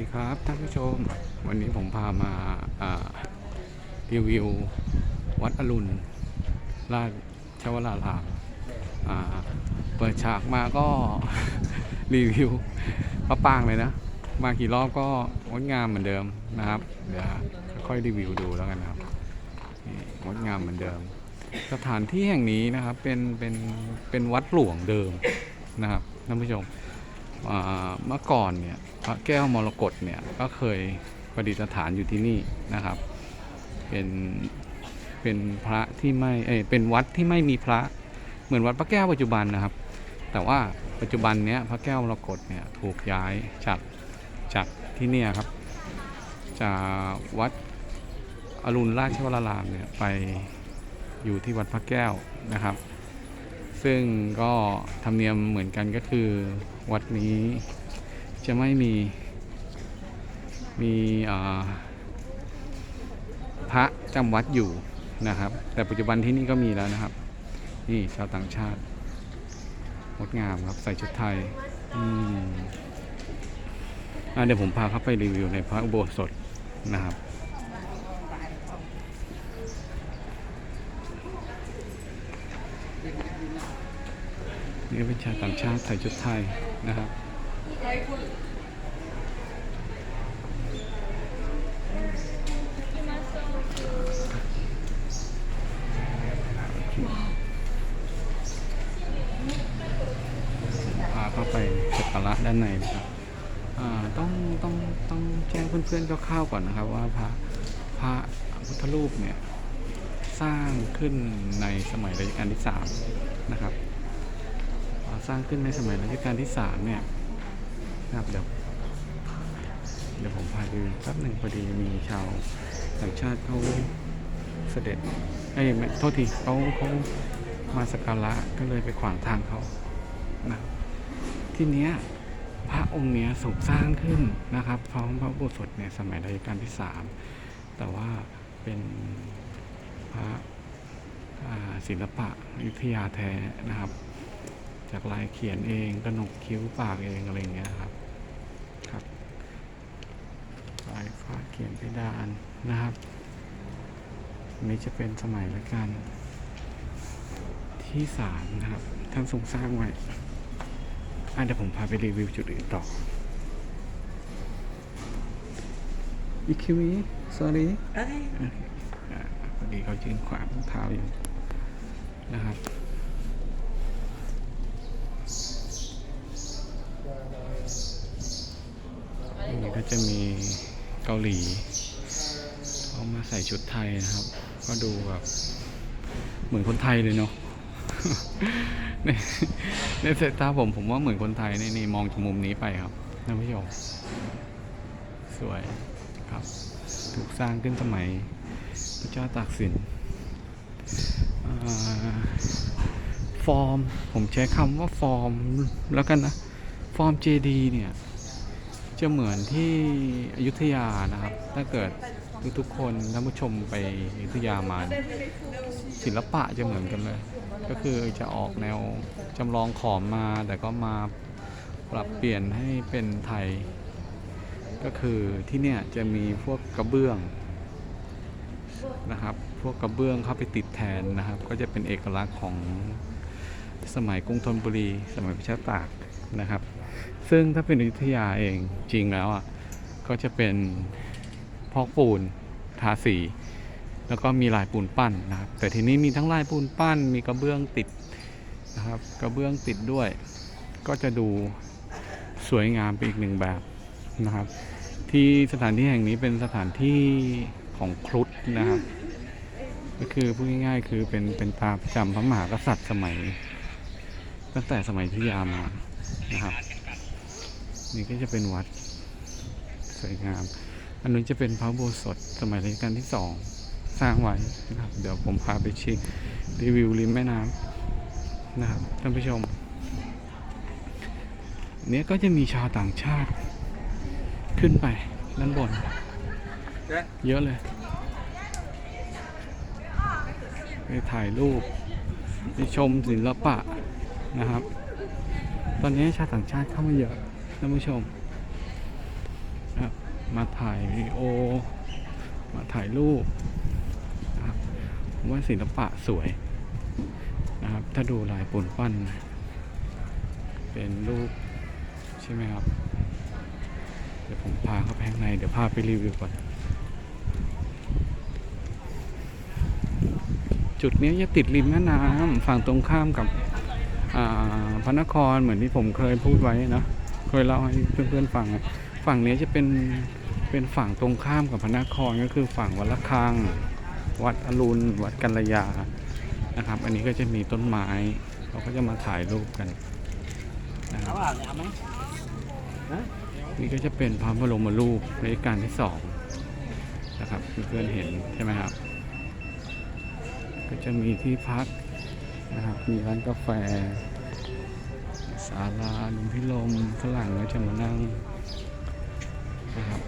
ดีครับท่านผู้ชม วันนี้ผมพามาอรีวิว วัดอรุณราชวรารามเปิดฉากมาก็รีวิวพระปางเลยนะ มากี่รอบก็งดงามเหมือนเดิมนะครับ เดี๋ยวค่อยรีวิวดูแล้วกันนะครับงดงามเหมือนเดิม สถานที่แห่งนี้นะครับเป็นเป็นเป็นวัดหลวงเดิมนะครับท่านผู้ชม เมื่อก่อนเนี่ยพระแก้วมรกตเนี่ยก็เคยประดิษฐานอยู่ที่นี่นะครับ เป็นเป็นพระที่ไม่เอเป็นวัดที่ไม่มีพระเหมือนวัดพระแก้วปัจจุบันนะครับ แต่ว่าปัจจุบันเนี้ยพระแก้วมรกตเนี่ยถูกย้ายจากจากที่เนี่ยครับ จากวัดอรุณราชวรารามเนี่ยไปอยู่ที่วัดพระแก้วนะครับ ซึ่งก็ธรรมเนียมเหมือนกันก็คือวัดนี้จะไม่มีมีพระจำวัดอยู่นะครับ แต่ปัจจุบันที่นี่ก็มีแล้วนะครับ นี่ชาวต่างชาติงดงามครับใส่ชุดไทยอืมเดี๋ยวผมพาเข้าไปรีวิวในพระอุโบสถนะครับ นี่เป็นชาวต่างชาติใส่ชุดไทยนะครับพาเข้าไปสักการะด้านในนะครับต้องต้องต้องแจ้งเพื่อนๆคร่าวๆก่อนนะครับว่าพระพระพุทธรูปเนี่ยสร้างขึ้นในสมัยรัชกาลที่สามนะครับ สร้างขึ้นในสมัยรัชกาลที่สามเนี่ยนะครับเดี๋ยวเดี๋ยวผมพาดูแป๊บหนึ่งพอดีมีชาวต่างชาติเขาเสด็จเอ้ยไม่โทษทีเขาเขามาสักการะก็เลยไปขวางทางเขานะทีเนี้ยพระองค์เนี้ยถูกสร้างขึ้นนะครับพร้อมพระอุโบสถเนี่ยสมัยรัชกาลที่สามแต่ว่าเป็นพระศิลปะอยุธยาแท้นะครับ จากลายเขียนเองกระหนกคิ้วปากเองอะไรอย่างเงี้ยครับครับลายฟ้าเขียนเพดานนะครับอันนี้จะเป็นสมัยละกัน ที่สามนะครับ ท่านทรงสร้างไว้อะเดี๋ยวผมพาไปรีวิวจุดอื่นต่ออีคิวี sorry Okay. อ่าพอดีเขายืนขวางเท้าอยู่นะครับ จะมีเกาหลีเขามาใส่ชุดไทยนะครับ ก็ดูแบบเหมือนคนไทยเลยเนาะในในสายตาผมผมว่าเหมือนคนไทยนี่นี่มองจากมุมนี้ไปครับท่านผู้ชมสวยครับ ถูกสร้างขึ้นสมัยพระเจ้าตากสินฟอร์ม ผมใช้คำว่าฟอร์มแล้วกันนะ ฟอร์มเจดีเนี่ย จะเหมือนที่อยุธยานะครับ ถ้าเกิดทุกๆคนท่านผู้ชมไปอยุธยามา ศิลปะจะเหมือนกันเลย ก็คือจะออกแนวจำลองขอมมา แต่ก็มาปรับเปลี่ยนให้เป็นไทย ก็คือที่เนี่ยจะมีพวกกระเบื้องนะครับ พวกกระเบื้องเข้าไปติดแทนนะครับ ก็จะเป็นเอกลักษณ์ของสมัยกรุงธนบุรี สมัยพระเจ้าตากนะครับ ซึ่งถ้าเป็นอยุธยาเองจริงแล้วอะก็จะเป็นพอกปูนทาสี แล้วก็มีลายปูนปั้นนะครับ แต่ทีนี้มีทั้งลายปูนปั้น มีกระเบื้องติดนะครับ กระเบื้องติดด้วย ก็จะดูสวยงามไปอีกหนึ่งแบบนะครับ ที่สถานที่แห่งนี้เป็นสถานที่ของครุฑนะครับ ก็คือพูดง่ายๆ คือเป็นเป็นตาประจำพระมหากษัตริย์สมัย ตั้งแต่สมัยอยุธยามานะครับ นี่ก็จะเป็นวัดสวยงาม อันนู้นจะเป็นพระโบสถสมัยรัชกาลที่สองสร้างไว้นะครับ เดี๋ยวผมพาไปชิมรีวิวริมแม่น้ำนะครับท่านผู้ชมเนี้ยก็จะมีชาวต่างชาติ ขึ้นไปด้านบน เยอะเลยไปถ่ายรูปไปชมศิลปะนะครับ ตอนนี้ชาวต่างชาติเข้ามาเยอะ ท่านผู้ชมครับมาถ่ายวิดีโอ มาถ่ายรูปนะครับว่าศิลปะสวยนะครับ ถ้าดูลายปูนปั้น เป็นรูปใช่ไหมครับ เดี๋ยวผมพาเข้าไปข้างใน เดี๋ยวพาไปรีวิวก่อน จุดนี้จะติดริมแม่น้ำฝั่งตรงข้ามกับพระนครเหมือนที่ผมเคยพูดไว้นะ เคยเล่าให้เพื่อนๆฟังฝั่งนี้จะเป็นเป็นฝั่งตรงข้ามกับพระนครก็คือฝั่งวัดละคัง วัดอรุณ วัดกัลยานะครับ อันนี้ก็จะมีต้นไม้เราก็จะมาถ่ายรูปกันนะครับนี่ก็จะเป็นพระบรมรูปรัชกาลที่สองนะครับเพื่อนๆเห็นใช่ไหมครับ ก็จะมีที่พักนะครับมีร้านกาแฟาลาหลุมพิลมฝรั่งก็จะมานั่งนะครับ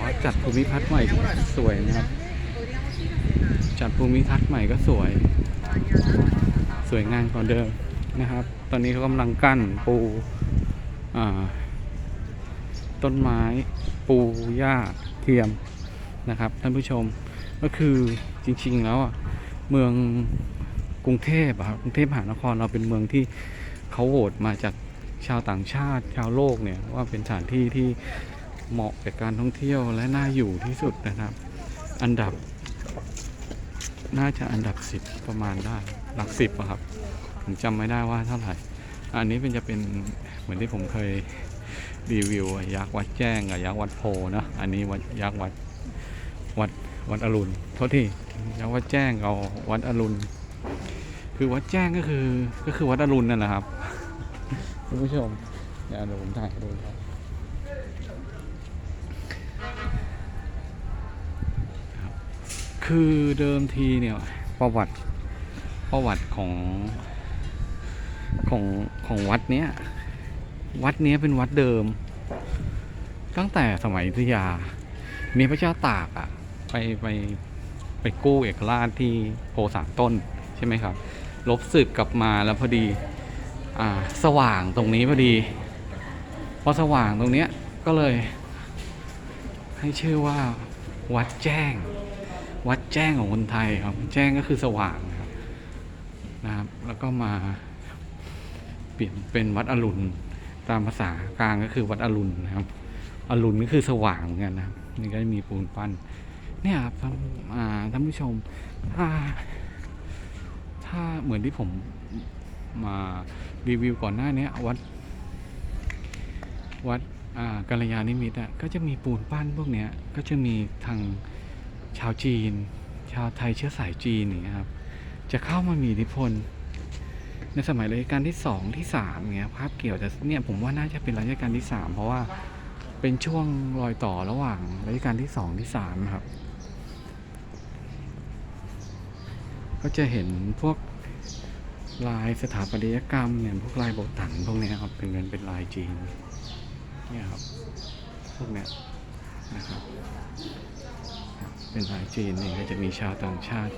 ว่าจัดภูมิทัศน์ใหม่สวยนะครับ จัดภูมิทัศน์ใหม่ก็สวย สวยงามกว่าเดิมนะครับ ตอนนี้เขากำลังกั้นปูต้นไม้ปูหญ้าเทียม นะครับท่านผู้ชมก็คือจริงๆแล้วอะเมืองกรุงเทพครับกรุงเทพมหานครเราเป็นเมืองที่เขาโหวตมาจากชาวต่างชาติชาวโลกเนี่ยว่าเป็นสถานที่ที่เหมาะแก่การท่องเที่ยวและน่าอยู่ที่สุดนะครับ อันดับ น่าจะอันดับสิบประมาณได้หลักสิบอะครับผมจำไม่ได้ว่าเท่าไหร่ อันนี้เป็นจะเป็นเหมือนที่ผมเคยรีวิวยักษ์วัดแจ้งกับยักษ์วัดโพนะอันนี้วัดยักษ์วัด วัดวัดอรุณโทษทียักษ์วัดแจ้งเอาวัดอรุณ คือวัดแจ้งก็คือก็คือวัดอรุณนั่นแหละครับคุณผู้ชมเดี๋ยวเดี๋ยวผมถ่ายดูครับคือเดิมทีเนี่ยประวัติประวัติของของของวัดเนี้ยวัดเนี้ยเป็นวัดเดิม ตั้งแต่สมัยยุธยามีพระเจ้าตากอะไป ไปไปกู้เอกราชที่โพสามต้นใช่ไหมครับ ลบศึกกลับมาแล้วพอดีอ่าสว่างตรงนี้พอดีพอสว่างตรงเนี้ยก็เลย ให้ชื่อว่าวัดแจ้ง วัดแจ้งของคนไทยครับ แจ้งก็คือสว่างนะครับนะครับแล้วก็มาเปลี่ยนเป็นวัดอรุณตามภาษากลางก็คือวัดอรุณนะครับ อรุณก็คือสว่างเหมือนกันนะครับนี่ก็มีปูนปั้น เนี่ยครับท่านผู้ชมถ้าถ้าเหมือนที่ผมมารีวิวก่อนหน้านี้วัด วัดกัลยาณิมิตรอะก็จะมีปูนปั้นพวกเนี้ยก็จะมีทางชาวจีน ชาวไทยเชื้อสายจีนอย่างเงี้ยครับจะเข้ามามีอิทธิพล ในสมัยรัชกาลที่สองที่สามเงี้ยภาพเกี่ยวจะเนี่ยผมว่าน่าจะเป็นรัชกาลที่สามเพราะว่าเป็นช่วงรอยต่อระหว่างรัชกาลที่สองที่สามครับ ก็จะเห็นพวกลายสถาปัตยกรรมเนี่ยพวกลายโบตันพวกนี้ครับเป็นเงินเป็นลายจีนเนี่ยครับพวกเนี้ยนะครับเป็นลายจีนเนี่ยก็จะมีชาวต่างชาติ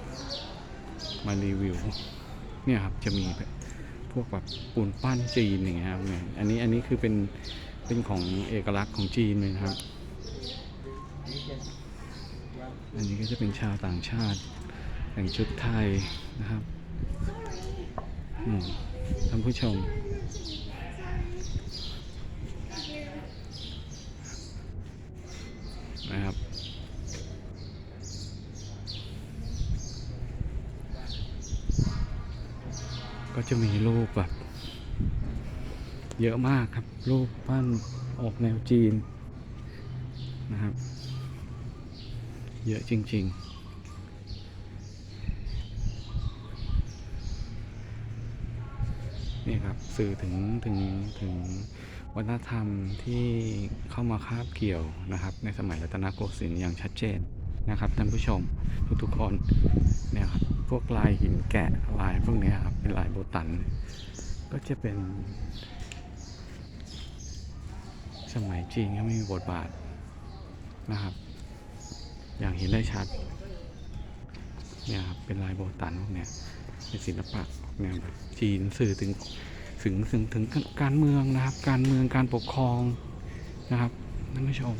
มารีวิวเนี่ยครับจะมีพวกแบบปูนปั้นจีนอย่างเงี้ยครับเนี่ยอันนี้อันนี้คือเป็นเป็นของเอกลักษณ์ของจีนเลยนะครับ อันนี้ก็จะเป็นชาวต่างชาติ แต่งชุดไทยนะครับท่านผู้ชม นะครับ ก็จะมีรูปแบบเยอะมากครับ รูปปั้นออกแนวจีนนะครับ เยอะจริง ๆ นี่ครับสื่อถึงถึงถึงวัฒนธรรมที่เข้ามาคาบเกี่ยวนะครับ ในสมัยรัตนโกสินทร์อย่างชัดเจนนะครับท่านผู้ชมทุกๆคนเนี่ยครับพวกลายหินแกะลายพวกนี้ครับเป็นลายโบตัน ก็จะเป็น สมัยจีนก็มีบทบาทนะครับ อย่างเห็นได้ชัดเนี่ยครับเป็นลายโบตันพวกเนี้ย เป็นศิลปะออกแนวแบบจีนสื่อถึงถึงถึงถึงการเมืองนะครับ การเมืองการปกครองนะครับท่านผู้ชม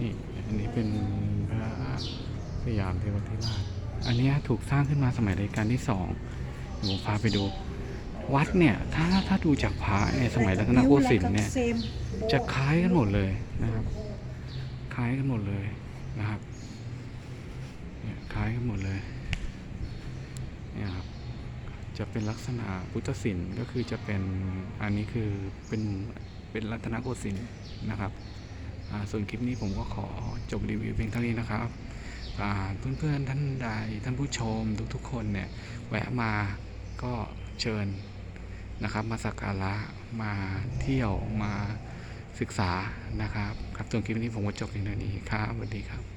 นี่อันนี้เป็นพระสยามเทวทิราชอันเนี้ยถูกสร้างขึ้นมาสมัยรัชกาลที่สองเดี๋ยวผมพาไปดูวัดเนี่ย ถ้าถ้าดูจากผาในสมัยรัตนโกสินทร์เนี่ยจะคล้ายกันหมดเลยนะครับ คล้ายกันหมดเลยนะครับเนี่ยค ล้ายกันหมดเลยเนี่ยครับจะเป็นลักษณะพุทธศิลป์ก็คือจะเป็นอันนี้คือเป็นเป็นรัตนโกสินทร์นะครับส่วนคลิปนี้ผมก็ขอจบรีวิวเพียงเท่านี้นะครับเพื่อนๆท่านใดท่านผู้ชมทุกๆคนเนี่ยแวะมาก็เชิญนะครับ มาสักการะมาเที่ยวมาศึกษานะครับ ครับส่วนคลิปนี้ผมก็จบเพียงเท่านี้ครับสวัสดีครับ